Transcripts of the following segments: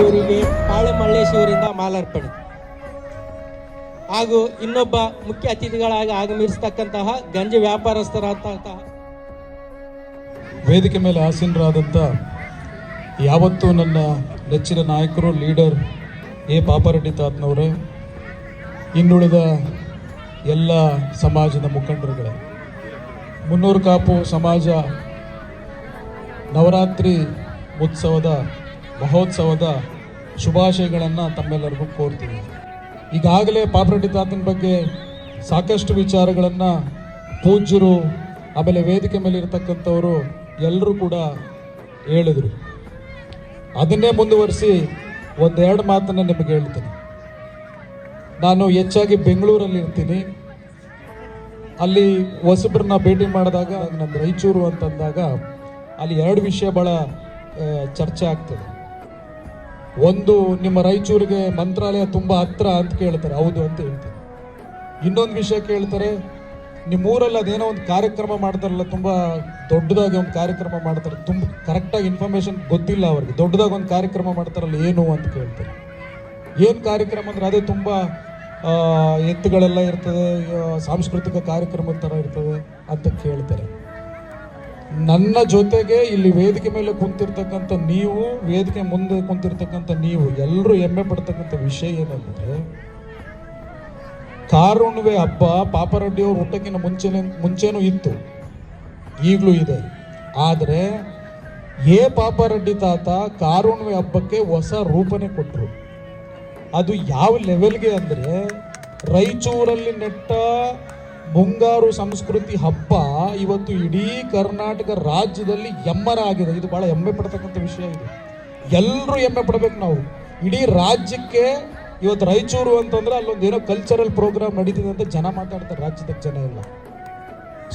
ಅವರಿಗೆ ಪಾಳೆ ಮಲ್ಲೇಶ್ವರಿಂದ ಮಾಲಾರ್ಪಣೆ. ಹಾಗೂ ಇನ್ನೊಬ್ಬ ಮುಖ್ಯ ಅತಿಥಿಗಳಾಗಿ ಆಗಮಿಸತಕ್ಕಂತಹ ಗಂಜ ವ್ಯಾಪಾರಸ್ಥರಾದಂತಹ ವೇದಿಕೆ ಮೇಲೆ ಆಸೀನರಾದಂತ ಯಾವತ್ತೂ ನನ್ನ ನೆಚ್ಚಿನ ನಾಯಕರು, ಲೀಡರ್ ಎ. ಪಾಪಾರೆಡ್ಡಿ ತಾತನವರೇ, ಇನ್ನುಳಿದ ಎಲ್ಲ ಸಮಾಜದ ಮುಖಂಡರುಗಳೇ. ಮುನ್ನೂರು ಕಾಪು ಸಮಾಜ ನವರಾತ್ರಿ ಉತ್ಸವದ, ಮಹೋತ್ಸವದ ಶುಭಾಶಯಗಳನ್ನು ತಮ್ಮೆಲ್ಲರಿಗೂ ಕೋರ್ತೀನಿ. ಈಗಾಗಲೇ ಪಾಪರಡ್ಡಿ ತಾತನ ಬಗ್ಗೆ ಸಾಕಷ್ಟು ವಿಚಾರಗಳನ್ನು ಪೂಜ್ಯರು, ಆಮೇಲೆ ವೇದಿಕೆ ಮೇಲೆ ಇರತಕ್ಕಂಥವರು ಎಲ್ಲರೂ ಕೂಡ ಹೇಳಿದರು. ಅದನ್ನೇ ಮುಂದುವರಿಸಿ ಒಂದೆರಡು ಮಾತನ್ನು ನಿಮಗೆ ಹೇಳ್ತೀನಿ. ನಾನು ಹೆಚ್ಚಾಗಿ ಬೆಂಗಳೂರಲ್ಲಿ ಇರ್ತೀನಿ. ಅಲ್ಲಿ ಹೊಸಬ್ರನ್ನ ಭೇಟಿ ಮಾಡಿದಾಗ ನಮ್ಮ ರಾಯಚೂರು ಅಂತಂದಾಗ, ಅಲ್ಲಿ ಎರಡು ವಿಷಯ ಭಾಳ ಚರ್ಚೆ ಆಗ್ತದೆ. ಒಂದು ನಿಮ್ಮ ರಾಯಚೂರಿಗೆ ಮಂತ್ರಾಲಯ ತುಂಬ ಹತ್ರ ಅಂತ ಕೇಳ್ತಾರೆ. ಹೌದು ಅಂತ ಹೇಳ್ತಾರೆ. ಇನ್ನೊಂದು ವಿಷಯ ಕೇಳ್ತಾರೆ. ನಿಮ್ಮ ಊರಲ್ಲಿ ಅದೇನೋ ಒಂದು ಕಾರ್ಯಕ್ರಮ ಮಾಡ್ತಾರಲ್ಲ, ತುಂಬ ದೊಡ್ಡದಾಗಿ ಒಂದು ಕಾರ್ಯಕ್ರಮ ಮಾಡ್ತಾರೆ. ತುಂಬ ಕರೆಕ್ಟಾಗಿ ಇನ್ಫಾರ್ಮೇಶನ್ ಗೊತ್ತಿಲ್ಲ ಅವ್ರಿಗೆ. ದೊಡ್ಡದಾಗಿ ಒಂದು ಕಾರ್ಯಕ್ರಮ ಮಾಡ್ತಾರಲ್ಲ, ಏನು ಅಂತ ಕೇಳ್ತಾರೆ. ಏನು ಕಾರ್ಯಕ್ರಮ ಅಂದ್ರೆ ಅದೇ ತುಂಬ ಎತ್ತುಗಳೆಲ್ಲ ಇರ್ತದೆ ಸಾಂಸ್ಕೃತಿಕ ಕಾರ್ಯಕ್ರಮದ ಥರ ಇರ್ತದೆ ಅಂತ ಕೇಳ್ತಾರೆ. ನನ್ನ ಜೊತೆಗೆ ಇಲ್ಲಿ ವೇದಿಕೆ ಮೇಲೆ ಕುಂತಿರ್ತಕ್ಕಂಥ ನೀವು, ವೇದಿಕೆ ಮುಂದೆ ಕುಂತಿರ್ತಕ್ಕಂಥ ನೀವು, ಎಲ್ಲರೂ ಹೆಮ್ಮೆ ಪಡ್ತಕ್ಕಂಥ ವಿಷಯ ಏನಂದ್ರೆ, ಕಾರುಣ್ವೆ ಹಬ್ಬ ಪಾಪರಡ್ಡಿ ಅವ್ರ ಹುಟ್ಟಕ್ಕಿಂತ ಮುಂಚೆನೆ, ಮುಂಚೆನೂ ಇತ್ತು. ಈಗಲೂ ಇದೆ. ಆದರೆ ಏ ಪಾಪರೆಡ್ಡಿ ತಾತ, ಕಾರುಣ್ವೆ ಹಬ್ಬಕ್ಕೆ ಹೊಸ ರೂಪನೆ ಕೊಟ್ಟರು ಅದು ಯಾವ ಲೆವೆಲ್ಗೆ ಅಂದರೆ, ರಾಯಚೂರಲ್ಲಿ ನೆಟ್ಟ ಮುಂಗಾರು ಸಂಸ್ಕೃತಿ ಹಬ್ಬ ಇವತ್ತು ಇಡೀ ಕರ್ನಾಟಕ ರಾಜ್ಯದಲ್ಲಿ ಎಮ್ಮರ ಆಗಿದೆ. ಇದು ಬಹಳ ಹೆಮ್ಮೆ ಪಡ್ತಕ್ಕಂಥ ವಿಷಯ ಇದು. ಎಲ್ಲರೂ ಹೆಮ್ಮೆ ಪಡ್ಬೇಕು ನಾವು. ಇಡೀ ರಾಜ್ಯಕ್ಕೆ ಇವತ್ತು ರಾಯಚೂರು ಅಂತಂದ್ರೆ ಅಲ್ಲೊಂದು ಏನೋ ಕಲ್ಚರಲ್ ಪ್ರೋಗ್ರಾಮ್ ನಡೀತಿದೆ ಅಂತ ಜನ ಮಾತಾಡ್ತಾರೆ ರಾಜ್ಯದ ಜನ ಎಲ್ಲ.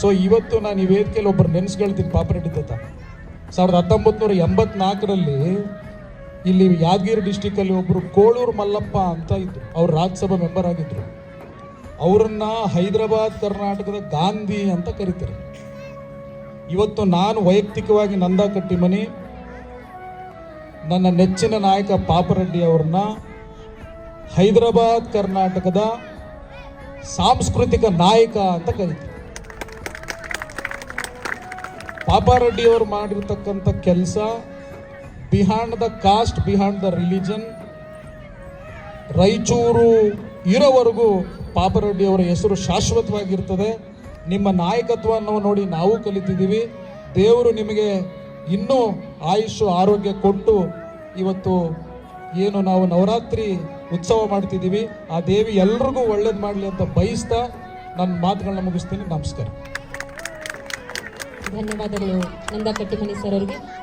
ಸೊ ಇವತ್ತು ನಾನು ಈ ವೇದಿಕೆಯಲ್ಲಿ ಒಬ್ಬರು ನೆನೆಸ್ಕೊಳ್ತೀನಿ ಪಾಪರೆಡ್ಡಿ ತಾತ ಸಾವಿರದ ಹತ್ತೊಂಬತ್ತು ನೂರ ಎಂಬತ್ನಾಲ್ಕರಲ್ಲಿ ಇಲ್ಲಿ ಯಾದಗಿರಿ ಡಿಸ್ಟಿಕಲ್ಲಿ ಒಬ್ಬರು ಕೋಳೂರು ಮಲ್ಲಪ್ಪ ಅಂತ ಇದ್ರು. ಅವ್ರು ರಾಜ್ಯಸಭಾ ಮೆಂಬರ್ ಆಗಿದ್ರು. ಅವರನ್ನ ಹೈದರಾಬಾದ್ ಕರ್ನಾಟಕದ ಗಾಂಧಿ ಅಂತ ಕರೀತಾರೆ. ಇವತ್ತು ನಾನು ವೈಯಕ್ತಿಕವಾಗಿ ನಂದ ಕಟ್ಟಿಮನಿ, ನನ್ನ ನೆಚ್ಚಿನ ನಾಯಕ ಪಾಪರೆಡ್ಡಿ ಅವ್ರನ್ನ ಹೈದರಾಬಾದ್ ಕರ್ನಾಟಕದ ಸಾಂಸ್ಕೃತಿಕ ನಾಯಕ ಅಂತ ಕರೀತಾರೆ. ಪಾಪಾರೆಡ್ಡಿ ಅವರು ಮಾಡಿರ್ತಕ್ಕಂಥ ಕೆಲಸ behind the caste behind the religion, Raichur ಇರೋವರೆಗೂ ಪಾಪರೆಡ್ಡಿ ಅವರ ಹೆಸರು ಶಾಶ್ವತವಾಗಿರ್ತದೆ. ನಿಮ್ಮ ನಾಯಕತ್ವವನ್ನು ನೋಡಿ ನಾವು ಕಲಿತಿದ್ದೀವಿ. ದೇವರು ನಿಮಗೆ ಇನ್ನೂ ಆಯುಷು, ಆರೋಗ್ಯ ಕೊಟ್ಟು ಇವತ್ತು ಏನು ನಾವು ನವರಾತ್ರಿ ಉತ್ಸವ ಮಾಡ್ತಿದ್ದೀವಿ. ಆ ದೇವಿ ಎಲ್ರಿಗೂ ಒಳ್ಳೇದು ಮಾಡಲಿ ಅಂತ ಬಯಸ್ತಾ ನನ್ನ ಮಾತುಗಳನ್ನ ಮುಗಿಸ್ತೀನಿ. ನಮಸ್ಕಾರ. ಧನ್ಯವಾದಗಳು. ನಂದಾ ಕಟ್ಟಿಮನಿ ಸರ್ ಅವರಿಗೆ.